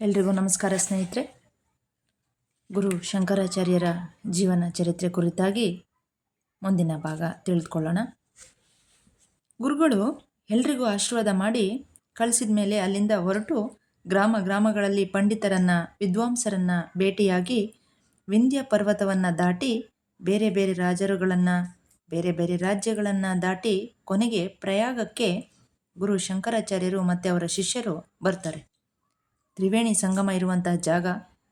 ಎಲ್ರಿಗೂ ನಮಸ್ಕಾರ ಸ್ನೇಹಿತರೆ. ಗುರು ಶಂಕರಾಚಾರ್ಯರ ಜೀವನ ಚರಿತ್ರೆ ಕುರಿತಾಗಿ ಮುಂದಿನ ಭಾಗ ತಿಳಿದುಕೊಳ್ಳೋಣ. ಗುರುಗಳು ಎಲ್ರಿಗೂ ಆಶೀರ್ವಾದ ಮಾಡಿ ಕಳಿಸಿದ ಮೇಲೆ ಅಲ್ಲಿಂದ ಹೊರಟು ಗ್ರಾಮ ಗ್ರಾಮಗಳಲ್ಲಿ ಪಂಡಿತರನ್ನು, ವಿದ್ವಾಂಸರನ್ನು ಭೇಟಿಯಾಗಿ ವಿಂಧ್ಯ ಪರ್ವತವನ್ನು ದಾಟಿ ಬೇರೆ ಬೇರೆ ರಾಜರುಗಳನ್ನು, ಬೇರೆ ಬೇರೆ ರಾಜ್ಯಗಳನ್ನು ದಾಟಿ ಕೊನೆಗೆ ಪ್ರಯಾಗಕ್ಕೆ ಗುರು ಶಂಕರಾಚಾರ್ಯರು ಮತ್ತು ಅವರ ಶಿಷ್ಯರು ಬರ್ತಾರೆ. ತ್ರಿವೇಣಿ ಸಂಗಮ ಇರುವಂತಹ ಜಾಗ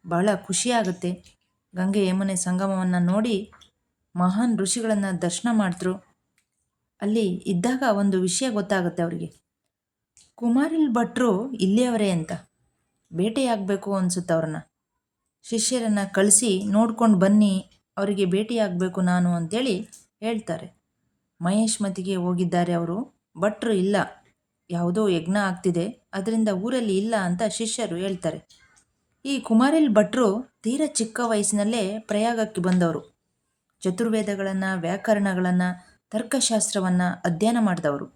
ಬಹಳ ಖುಷಿಯಾಗುತ್ತೆ. ಗಂಗೆ ಯಮುನೆ ಸಂಗಮವನ್ನು ನೋಡಿ ಮಹಾನ್ ಋಷಿಗಳನ್ನು ದರ್ಶನ ಮಾಡಿದ್ರು ಅಲ್ಲಿ ಇದ್ದಾಗ ಒಂದು ವಿಷಯ ಗೊತ್ತಾಗುತ್ತೆ ಅವರಿಗೆ. ಕುಮಾರಿಲ್ ಭಟ್ರು ಇಲ್ಲಿಯವರೇ ಅಂತ. ಭೇಟಿಯಾಗಬೇಕು ಅನಿಸುತ್ತೆ ಅವ್ರನ್ನ. ಶಿಷ್ಯರನ್ನು ಕಳಿಸಿ ನೋಡ್ಕೊಂಡು ಬನ್ನಿ, ಅವರಿಗೆ ಭೇಟಿಯಾಗಬೇಕು ನಾನು ಅಂತೇಳಿ ಹೇಳ್ತಾರೆ. ಮಹೇಶ್ ಮತಿಗೆ ಹೋಗಿದ್ದಾರೆ ಅವರು. ಭಟ್ರು ಇಲ್ಲ. ಯಾವುದೋ ಯಜ್ಞ ಆಗ್ತಿದೆ, ಅದರಿಂದ ಊರಲ್ಲಿ ಇಲ್ಲ ಅಂತ ಶಿಷ್ಯರು ಹೇಳ್ತಾರೆ. ಈ ಕುಮಾರಿಲ್ ಭಟ್ರು ತೀರ ಚಿಕ್ಕ ವಯಸ್ಸಿನಲ್ಲೇ ಪ್ರಯಾಗಕ್ಕೆ ಬಂದವರು. ಚತುರ್ವೇದಗಳನ್ನು, ವ್ಯಾಕರಣಗಳನ್ನು, ತರ್ಕಶಾಸ್ತ್ರವನ್ನು ಅಧ್ಯಯನ ಮಾಡಿದವರು.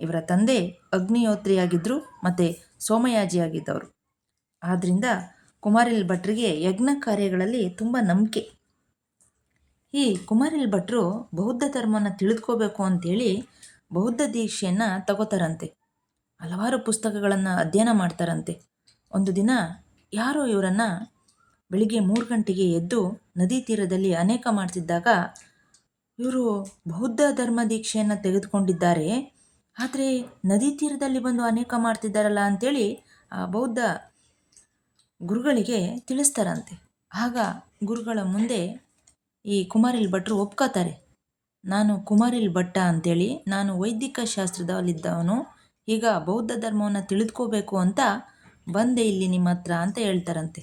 ಇವರ ತಂದೆ ಅಗ್ನಿಯೋತ್ರಿಯಾಗಿದ್ದರು ಮತ್ತು ಸೋಮಯಾಜಿಯಾಗಿದ್ದವರು. ಆದ್ದರಿಂದ ಕುಮಾರಿಲ್ ಭಟ್ರಿಗೆ ಯಜ್ಞ ಕಾರ್ಯಗಳಲ್ಲಿ ತುಂಬ ನಂಬಿಕೆ. ಈ ಕುಮಾರಿಲ್ ಭಟ್ರು ಬೌದ್ಧ ಧರ್ಮವನ್ನು ತಿಳಿದುಕೋಬೇಕು ಅಂತೇಳಿ ಬೌದ್ಧ ದೀಕ್ಷೆಯನ್ನು ತಗೋತಾರಂತೆ. ಹಲವಾರು ಪುಸ್ತಕಗಳನ್ನು ಅಧ್ಯಯನ ಮಾಡ್ತಾರಂತೆ. ಒಂದು ದಿನ ಯಾರೋ ಇವರನ್ನು ಬೆಳಿಗ್ಗೆ ಮೂರು ಗಂಟೆಗೆ ಎದ್ದು ನದಿ ತೀರದಲ್ಲಿ ಅನೇಕ ಮಾಡ್ತಿದ್ದಾಗ ಇವರು ಬೌದ್ಧ ಧರ್ಮ ದೀಕ್ಷೆಯನ್ನು ತೆಗೆದುಕೊಂಡಿದ್ದಾರೆ. ಆದರೆ ನದಿ ತೀರದಲ್ಲಿ ಬಂದು ಅನೇಕ ಮಾಡ್ತಿದ್ದಾರಲ್ಲ ಅಂಥೇಳಿ ಆ ಬೌದ್ಧ ಗುರುಗಳಿಗೆ ತಿಳಿಸ್ತಾರಂತೆ. ಆಗ ಗುರುಗಳ ಮುಂದೆ ಈ ಕುಮಾರಿಲ್ ಭಟ್ರು ಒಪ್ಕೋತಾರೆ. ನಾನು ಕುಮಾರಿಲ್ ಭಟ್ಟ ಅಂತೇಳಿ, ನಾನು ವೈದಿಕ ಶಾಸ್ತ್ರದಲ್ಲಿದ್ದವನು. ಈಗ ಬೌದ್ಧ ಧರ್ಮವನ್ನು ತಿಳಿದುಕೋಬೇಕು ಅಂತ ಬಂದೆ ಇಲ್ಲಿ ನಿಮ್ಮ ಹತ್ರ ಅಂತ ಹೇಳ್ತಾರಂತೆ.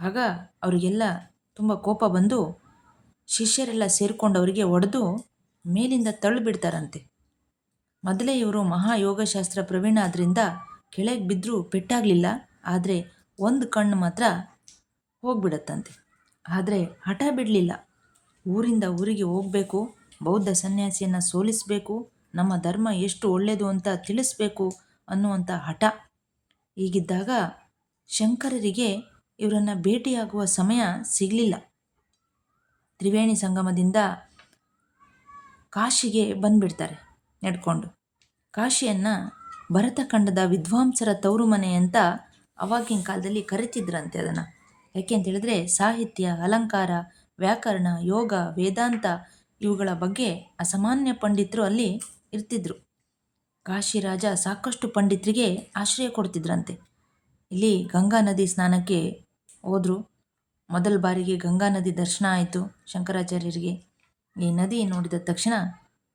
ಆಗ ಅವರಿಗೆಲ್ಲ ತುಂಬ ಕೋಪ ಬಂದು ಶಿಷ್ಯರೆಲ್ಲ ಸೇರಿಕೊಂಡು ಅವರಿಗೆ ಒಡೆದು ಮೇಲಿಂದ ತಳ್ಳಿಬಿಡ್ತಾರಂತೆ. ಮೊದಲೇ ಇವರು ಮಹಾಯೋಗಶಾಸ್ತ್ರ ಪ್ರವೀಣ ಆದ್ದರಿಂದ ಕೆಳಗೆ ಬಿದ್ದರೂ ಪೆಟ್ಟಾಗಲಿಲ್ಲ, ಆದರೆ ಒಂದು ಕಣ್ಣು ಮಾತ್ರ ಹೋಗ್ಬಿಡತ್ತಂತೆ. ಆದರೆ ಹಠ ಬಿಡಲಿಲ್ಲ. ಊರಿಂದ ಊರಿಗೆ ಹೋಗಬೇಕು, ಬೌದ್ಧ ಸನ್ಯಾಸಿಯನ್ನು ಸೋಲಿಸಬೇಕು ನಮ್ಮ ಧರ್ಮ ಎಷ್ಟು ಒಳ್ಳೆಯದು ಅಂತ ತಿಳಿಸ್ಬೇಕು ಅನ್ನುವಂಥ ಹಠ. ಹೀಗಿದ್ದಾಗ ಶಂಕರರಿಗೆ ಇವರನ್ನು ಭೇಟಿಯಾಗುವ ಸಮಯ ಸಿಗಲಿಲ್ಲ. ತ್ರಿವೇಣಿ ಸಂಗಮದಿಂದ ಕಾಶಿಗೆ ಬಂದುಬಿಡ್ತಾರೆ ನಡ್ಕೊಂಡು. ಕಾಶಿಯನ್ನು ಭರತಖಂಡದ ವಿದ್ವಾಂಸರ ತವರು ಮನೆ ಅಂತ ಅವಾಗಿನ ಕಾಲದಲ್ಲಿ ಕರಿತಿದ್ರಂತೆ ಅದನ್ನು. ಯಾಕೆ ಅಂತ ಹೇಳಿದ್ರೆ ಸಾಹಿತ್ಯ, ಅಲಂಕಾರ, ವ್ಯಾಕರಣ, ಯೋಗ, ವೇದಾಂತ ಇವುಗಳ ಬಗ್ಗೆ ಅಸಾಮಾನ್ಯ ಪಂಡಿತರು ಅಲ್ಲಿ ಇರ್ತಿದ್ರು. ಕಾಶಿ ರಾಜ ಸಾಕಷ್ಟು ಪಂಡಿತರಿಗೆ ಆಶ್ರಯ ಕೊಡ್ತಿದ್ರಂತೆ. ಇಲ್ಲಿ ಗಂಗಾ ನದಿ ಸ್ನಾನಕ್ಕೆ ಹೋದರು. ಮೊದಲ ಬಾರಿಗೆ ಗಂಗಾ ನದಿ ದರ್ಶನ ಆಯಿತು ಶಂಕರಾಚಾರ್ಯರಿಗೆ. ಈ ನದಿ ನೋಡಿದ ತಕ್ಷಣ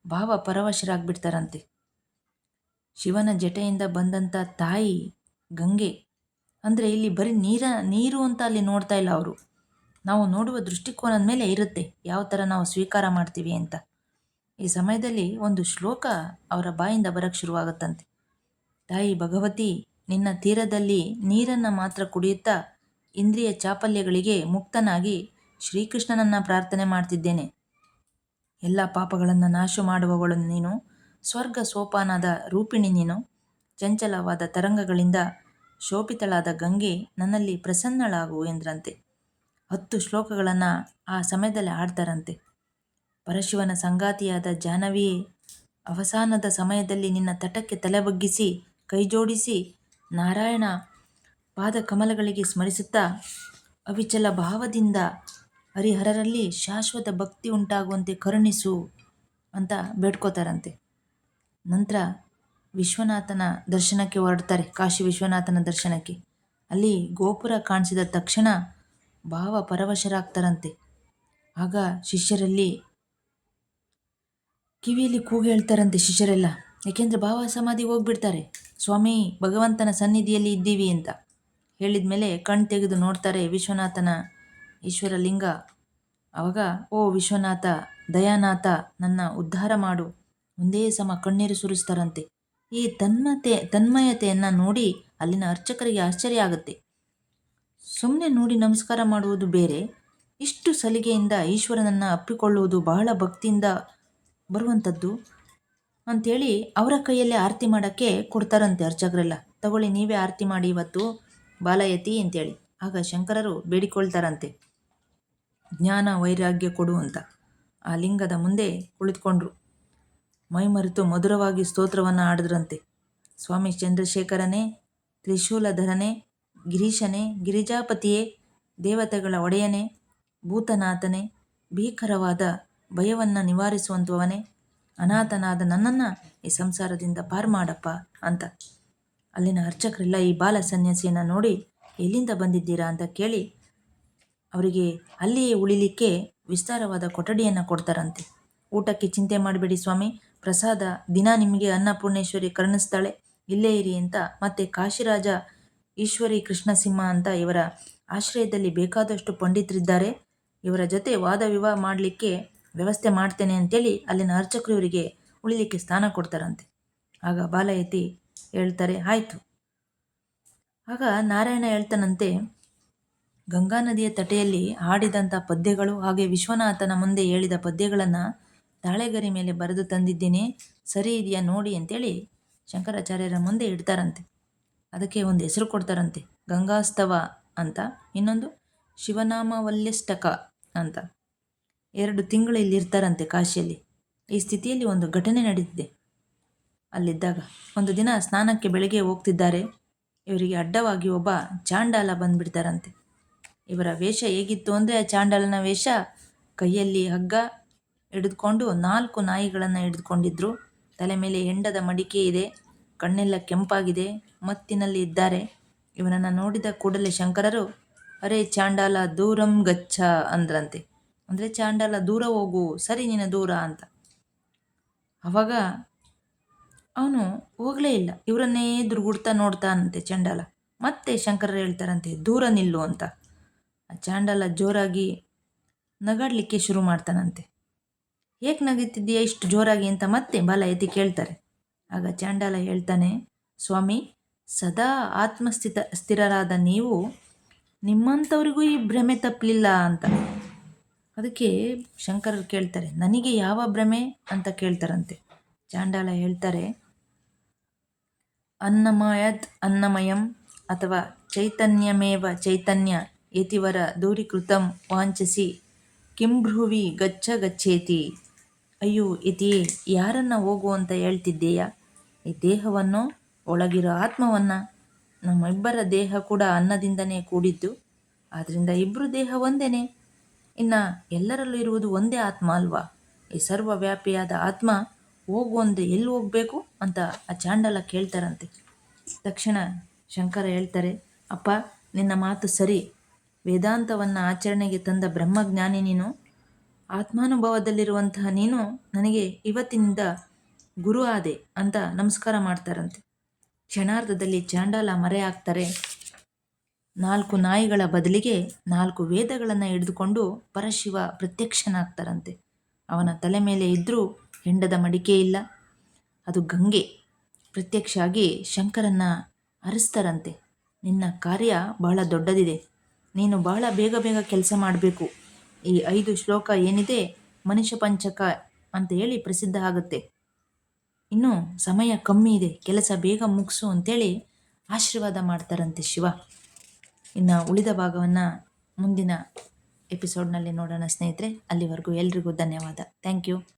ಭಾವ ಪರವಶರಾಗ್ಬಿಡ್ತಾರಂತೆ. ಶಿವನ ಜಟೆಯಿಂದ ಬಂದಂಥ ತಾಯಿ ಗಂಗೆ. ಅಂದರೆ ಇಲ್ಲಿ ಬರೀ ನೀರ, ನೀರು ಅಂತ ಅಲ್ಲಿ ನೋಡ್ತಾ ಇಲ್ಲ ಅವರು. ನಾವು ನೋಡುವ ದೃಷ್ಟಿಕೋನದ ಮೇಲೆ ಇರುತ್ತೆ. ಯಾವ ಥರ ನಾವು ಸ್ವೀಕಾರ ಮಾಡ್ತೀವಿ ಅಂತ. ಈ ಸಮಯದಲ್ಲಿ ಒಂದು ಶ್ಲೋಕ ಅವರ ಬಾಯಿಂದ ಬರಕ್ಕೆ ಶುರುವಾಗುತ್ತಂತೆ. ತಾಯಿ ಭಗವತಿ, ನಿನ್ನ ತೀರದಲ್ಲಿ ನೀರನ್ನು ಮಾತ್ರ ಕುಡಿಯುತ್ತಾ ಇಂದ್ರಿಯ ಚಾಪಲ್ಯಗಳಿಗೆ ಮುಕ್ತನಾಗಿ ಶ್ರೀಕೃಷ್ಣನನ್ನು ಪ್ರಾರ್ಥನೆ ಮಾಡ್ತಿದ್ದೇನೆ. ಎಲ್ಲ ಪಾಪಗಳನ್ನು ನಾಶ ಮಾಡುವವಳು ನೀನು, ಸ್ವರ್ಗ ಸೋಪಾನದ ರೂಪಿಣಿ ನೀನು, ಚಂಚಲವಾದ ತರಂಗಗಳಿಂದ ಶೋಭಿತಳಾದ ಗಂಗೆ ನನ್ನಲ್ಲಿ ಪ್ರಸನ್ನಳಾಗು ಎಂದ್ರಂತೆ. ಹತ್ತು ಶ್ಲೋಕಗಳನ್ನು ಆ ಸಮಯದಲ್ಲಿ ಆಡ್ತಾರಂತೆ. ಪರಶಿವನ ಸಂಗಾತಿಯಾದ ಜಾಹ್ನವಿಯೇ, ಅವಸಾನದ ಸಮಯದಲ್ಲಿ ನಿನ್ನ ತಟಕ್ಕೆ ತಲೆ ಬಗ್ಗಿಸಿ ಕೈಜೋಡಿಸಿ ನಾರಾಯಣ ಪಾದ ಕಮಲಗಳಿಗೆ ಸ್ಮರಿಸುತ್ತಾ, ಅವಿಚಲ ಭಾವದಿಂದ ಹರಿಹರರಲ್ಲಿ ಶಾಶ್ವತ ಭಕ್ತಿ ಉಂಟಾಗುವಂತೆ ಕರುಣಿಸು ಅಂತ ಬೇಡ್ಕೋತಾರಂತೆ. ನಂತರ ವಿಶ್ವನಾಥನ ದರ್ಶನಕ್ಕೆ ಹೊರಡ್ತಾರೆ, ಕಾಶಿ ವಿಶ್ವನಾಥನ ದರ್ಶನಕ್ಕೆ. ಅಲ್ಲಿ ಗೋಪುರ ಕಾಣಿಸಿದ ತಕ್ಷಣ ಭಾವ ಪರವಶರಾಗ್ತಾರಂತೆ. ಆಗ ಶಿಷ್ಯರಲ್ಲಿ ಕಿವಿಯಲ್ಲಿ ಕೂಗಿ ಹೇಳ್ತಾರಂತೆ ಶಿಷ್ಯರೆಲ್ಲ. ಯಾಕೆಂದರೆ ಭಾವ ಸಮಾಧಿಗೆ ಹೋಗ್ಬಿಡ್ತಾರೆ. ಸ್ವಾಮಿ, ಭಗವಂತನ ಸನ್ನಿಧಿಯಲ್ಲಿ ಇದ್ದೀವಿ ಅಂತ ಹೇಳಿದ ಮೇಲೆ ಕಣ್ ತೆಗೆದು ನೋಡ್ತಾರೆ ವಿಶ್ವನಾಥನ ಈಶ್ವರ ಲಿಂಗ ಆವಾಗ ಓ ವಿಶ್ವನಾಥ, ದಯಾನಾಥ, ನನ್ನ ಉದ್ಧಾರ ಮಾಡು. ಒಂದೇ ಸಮ ಕಣ್ಣೀರು ಸುರಿಸ್ತಾರಂತೆ. ಈ ತನ್ಮತೆ, ತನ್ಮಯತೆಯನ್ನು ನೋಡಿ ಅಲ್ಲಿನ ಅರ್ಚಕರಿಗೆ ಆಶ್ಚರ್ಯ ಆಗುತ್ತೆ. ಸುಮ್ಮನೆ ನೋಡಿ ನಮಸ್ಕಾರ ಮಾಡುವುದು ಬೇರೆ. ಇಷ್ಟು ಸಲಿಗೆಯಿಂದ ಈಶ್ವರನನ್ನು ಅಪ್ಪಿಕೊಳ್ಳುವುದು ಬಹಳ ಭಕ್ತಿಯಿಂದ ಬರುವಂಥದ್ದು ಅಂಥೇಳಿ ಅವರ ಕೈಯಲ್ಲೇ ಆರತಿ ಮಾಡೋಕ್ಕೆ ಕೊಡ್ತಾರಂತೆ ಅರ್ಚಕರೆಲ್ಲ. ತಗೊಳ್ಳಿ, ನೀವೇ ಆರತಿ ಮಾಡಿ ಇವತ್ತು ಬಾಲಯತಿ ಅಂತೇಳಿ. ಆಗ ಶಂಕರರು ಬೇಡಿಕೊಳ್ತಾರಂತೆ. ಜ್ಞಾನ, ವೈರಾಗ್ಯ ಕೊಡು ಅಂತ. ಆ ಲಿಂಗದ ಮುಂದೆ ಕುಳಿತುಕೊಂಡ್ರು. ಮೈಮರೆತು ಮಧುರವಾಗಿ ಸ್ತೋತ್ರವನ್ನು ಆಡಿದ್ರಂತೆ ಸ್ವಾಮಿ ಚಂದ್ರಶೇಖರನೇ, ತ್ರಿಶೂಲಧರನೇ, ಗಿರೀಶನೇ, ಗಿರಿಜಾಪತಿಯೇ, ದೇವತೆಗಳ ಒಡೆಯನೇ, ಭೂತನಾಥನೇ, ಭೀಕರವಾದ ಭಯವನ್ನು ನಿವಾರಿಸುವಂಥವನೇ ಅನಾಥನಾದ ನನ್ನನ್ನು ಈ ಸಂಸಾರದಿಂದ ಪಾರು ಮಾಡಪ್ಪ ಅಂತ. ಅಲ್ಲಿನ ಅರ್ಚಕರೆಲ್ಲ ಈ ಬಾಲ ಸನ್ಯಾಸಿಯನ್ನು ನೋಡಿ, ಎಲ್ಲಿಂದ ಬಂದಿದ್ದೀರಾ? ಅಂತ ಕೇಳಿ, ಅವರಿಗೆ ಅಲ್ಲಿಯೇ ಉಳಿಲಿಕ್ಕೆ ವಿಸ್ತಾರವಾದ ಕೊಠಡಿಯನ್ನು ಕೊಡ್ತಾರಂತೆ. ಊಟಕ್ಕೆ ಚಿಂತೆ ಮಾಡಬೇಡಿ ಸ್ವಾಮಿ, ಪ್ರಸಾದ ದಿನ ನಿಮಗೆ ಅನ್ನಪೂರ್ಣೇಶ್ವರಿ ಕರುಣಿಸ್ತಾಳೆ. ಇಲ್ಲೇ ಇರಿ ಅಂತ ಮತ್ತೆ ಕಾಶಿರಾಜ ಈಶ್ವರಿ ಕೃಷ್ಣಸಿಂಹ ಅಂತ ಇವರ ಆಶ್ರಯದಲ್ಲಿ ಬೇಕಾದಷ್ಟು ಪಂಡಿತರಿದ್ದಾರೆ. ಇವರ ಜೊತೆ ವಾದ ವಿವಾಹ ಮಾಡಲಿಕ್ಕೆ ವ್ಯವಸ್ಥೆ ಮಾಡ್ತೇನೆ ಅಂತೇಳಿ ಅಲ್ಲಿನ ಅರ್ಚಕರು ಇವರಿಗೆ ಉಳಿಲಿಕ್ಕೆ ಸ್ಥಾನ ಕೊಡ್ತಾರಂತೆ. ಆಗ ಬಾಲಯತಿ ಹೇಳ್ತಾರೆ, ಆಯಿತು. ಆಗ ನಾರಾಯಣ ಹೇಳ್ತಾನಂತೆ, ಗಂಗಾ ನದಿಯ ತಟೆಯಲ್ಲಿ ಹಾಡಿದಂಥ ಪದ್ಯಗಳು ಹಾಗೆ ವಿಶ್ವನಾಥನ ಮುಂದೆ ಹೇಳಿದ ಪದ್ಯಗಳನ್ನು ತಾಳೆಗರಿ ಮೇಲೆ ಬರೆದು ತಂದಿದ್ದೇನೆ, ಸರಿ ಇದೆಯಾ ನೋಡಿ ಅಂತೇಳಿ ಶಂಕರಾಚಾರ್ಯರ ಮುಂದೆ ಇಡ್ತಾರಂತೆ. ಅದಕ್ಕೆ ಒಂದು ಹೆಸರು ಕೊಡ್ತಾರಂತೆ, ಗಂಗಾಸ್ತವ ಅಂತ, ಇನ್ನೊಂದು ಶಿವನಾಮವಲ್ಯಷ್ಟಕ ಅಂತ. ಎರಡು ತಿಂಗಳು ಇಲ್ಲಿ ಇರ್ತಾರಂತೆ ಕಾಶಿಯಲ್ಲಿ. ಈ ಸ್ಥಿತಿಯಲ್ಲಿ ಒಂದು ಘಟನೆ ನಡೆದಿದೆ. ಅಲ್ಲಿದ್ದಾಗ ಒಂದು ದಿನ ಸ್ನಾನಕ್ಕೆ ಬೆಳಗ್ಗೆ ಹೋಗ್ತಿದ್ದಾರೆ. ಇವರಿಗೆ ಅಡ್ಡವಾಗಿ ಒಬ್ಬ ಚಾಂಡಾಲ ಬಂದುಬಿಡ್ತಾರಂತೆ. ಇವರ ವೇಷ ಹೇಗಿತ್ತು ಅಂದರೆ ಆ ಚಾಂಡಾಲನ ವೇಷ ಕೈಯಲ್ಲಿ ಹಗ್ಗ ಹಿಡಿದುಕೊಂಡು ನಾಲ್ಕು ನಾಯಿಗಳನ್ನು ಹಿಡಿದುಕೊಂಡಿದ್ರು. ತಲೆ ಮೇಲೆ ಹೆಂಡದ ಮಡಿಕೆ ಇದೆ, ಕಣ್ಣೆಲ್ಲ ಕೆಂಪಾಗಿದೆ, ಮತ್ತಿನಲ್ಲಿ ಇದ್ದಾರೆ. ಇವನನ್ನು ನೋಡಿದ ಕೂಡಲೇ ಶಂಕರರು, ಅರೆ ಚಾಂಡಾಲ, ದೂರಂ ಗಚ್ಚ ಅಂದ್ರಂತೆ. ಅಂದರೆ ಚಾಂಡಾಲ ದೂರ ಹೋಗು, ಸರಿ ನೀನು ದೂರ ಅಂತ. ಅವಾಗ ಅವನು ಹೋಗಲೇ ಇಲ್ಲ. ಇವರನ್ನೇ ದುರ್ಗುಡ್ತಾ ನೋಡ್ತಾನಂತೆ ಚಂಡಾಲ. ಮತ್ತೆ ಶಂಕರರು ಹೇಳ್ತಾರಂತೆ, ದೂರ ನಿಲ್ಲು ಅಂತ. ಆ ಚಾಂಡಾಲ ಜೋರಾಗಿ ನಗಾಡಲಿಕ್ಕೆ ಶುರು ಮಾಡ್ತಾನಂತೆ. ಏಕೆ ನಗುತ್ತಿದ್ದೀಯಾ ಇಷ್ಟು ಜೋರಾಗಿ ಅಂತ ಮತ್ತೆ ಬಾಲ ಎತ್ತಿ ಕೇಳ್ತಾರೆ. ಆಗ ಚಾಂಡಾಲ ಹೇಳ್ತಾನೆ, ಸ್ವಾಮಿ, ಸದಾ ಆತ್ಮಸ್ಥಿತ ಸ್ಥಿರರಾದ ನೀವು ನಿಮ್ಮಂಥವ್ರಿಗೂ ಈ ಭ್ರಮೆ ತಪ್ಪಲಿಲ್ಲ ಅಂತ. ಅದಕ್ಕೆ ಶಂಕರರು ಕೇಳ್ತಾರೆ, ನನಗೆ ಯಾವ ಭ್ರಮೆ? ಅಂತ ಕೇಳ್ತಾರಂತೆ. ಚಾಂಡಾಲ ಹೇಳ್ತಾರೆ ಅನ್ನಮಯದ್ ಅನ್ನಮಯಂ ಅಥವಾ ಚೈತನ್ಯಮೇವ ಚೈತನ್ಯ ಯತಿವರ ದೂರೀಕೃತಂ ವಾಂಚಸಿ ಕಿಂಭ್ರುವಿ ಗಚ್ಚ ಗಚ್ಚೇತಿ. ಅಯ್ಯೋ ಇತಿಯೇ ಯಾರನ್ನ ಹೋಗು ಅಂತ ಹೇಳ್ತಿದ್ದೀಯಾ? ಈ ದೇಹವನ್ನು? ಒಳಗಿರೋ ಆತ್ಮವನ್ನು? ನಮ್ಮಿಬ್ಬರ ದೇಹ ಕೂಡ ಅನ್ನದಿಂದನೇ ಕೂಡಿದ್ದು. ಆದ್ದರಿಂದ ಇಬ್ಬರು ದೇಹ ಒಂದೇನೆ. ಇನ್ನು ಎಲ್ಲರಲ್ಲೂ ಇರುವುದು ಒಂದೇ ಆತ್ಮ ಅಲ್ವಾ? ಈ ಸರ್ವವ್ಯಾಪಿಯಾದ ಆತ್ಮ ಹೋಗು ಅಂದರೆ ಎಲ್ಲಿ ಹೋಗಬೇಕು ಅಂತ ಆ ಚಾಂಡಲ ಕೇಳ್ತಾರಂತೆ. ತಕ್ಷಣ ಶಂಕರ ಹೇಳ್ತಾರೆ, ಅಪ್ಪ, ನಿನ್ನ ಮಾತು ಸರಿ. ವೇದಾಂತವನ್ನು ಆಚರಣೆಗೆ ತಂದ ಬ್ರಹ್ಮಜ್ಞಾನಿ ನೀನು. ಆತ್ಮಾನುಭವದಲ್ಲಿರುವಂತಹ ನೀನು ನನಗೆ ಇವತ್ತಿನಿಂದ ಗುರು ಆದೆ ಅಂತ ನಮಸ್ಕಾರ ಮಾಡ್ತಾರಂತೆ. ಕ್ಷಣಾರ್ಧದಲ್ಲಿ ಚಾಂಡಾಲ ಮರೆ ಹಾಕ್ತಾರೆ ನಾಲ್ಕು ನಾಯಿಗಳ ಬದಲಿಗೆ ನಾಲ್ಕು ವೇದಗಳನ್ನು ಹಿಡಿದುಕೊಂಡು ಪರಶಿವ ಪ್ರತ್ಯಕ್ಷನಾಗ್ತಾರಂತೆ. ಅವನ ತಲೆ ಮೇಲೆ ಇದ್ದರೂ ಹೆಂಡದ ಮಡಿಕೆ ಇಲ್ಲ. ಅದು ಗಂಗೆ. ಪ್ರತ್ಯಕ್ಷ ಆಗಿ ಶಂಕರನ್ನ ಅರಿಸ್ತಾರಂತೆ. ನಿನ್ನ ಕಾರ್ಯ ಬಹಳ ದೊಡ್ಡದಿದೆ. ನೀನು ಬಹಳ ಬೇಗ ಬೇಗ ಕೆಲಸ ಮಾಡಬೇಕು. ಈ ಐದು ಶ್ಲೋಕ ಏನಿದೆ ಮನುಷ್ಯ ಪಂಚಕ ಅಂತ ಹೇಳಿ ಪ್ರಸಿದ್ಧ ಆಗುತ್ತೆ. ಇನ್ನು ಸಮಯ ಕಮ್ಮಿ ಇದೆ. ಕೆಲಸ ಬೇಗ ಮುಗಿಸು ಅಂತೇಳಿ ಆಶೀರ್ವಾದ ಮಾಡ್ತಾರಂತೆ ಶಿವ. ಇನ್ನು ಉಳಿದ ಭಾಗವನ್ನು ಮುಂದಿನ ಎಪಿಸೋಡ್ನಲ್ಲಿ ನೋಡೋಣ ಸ್ನೇಹಿತರೆ. ಅಲ್ಲಿವರೆಗೂ ಎಲ್ರಿಗೂ ಧನ್ಯವಾದ. Thank you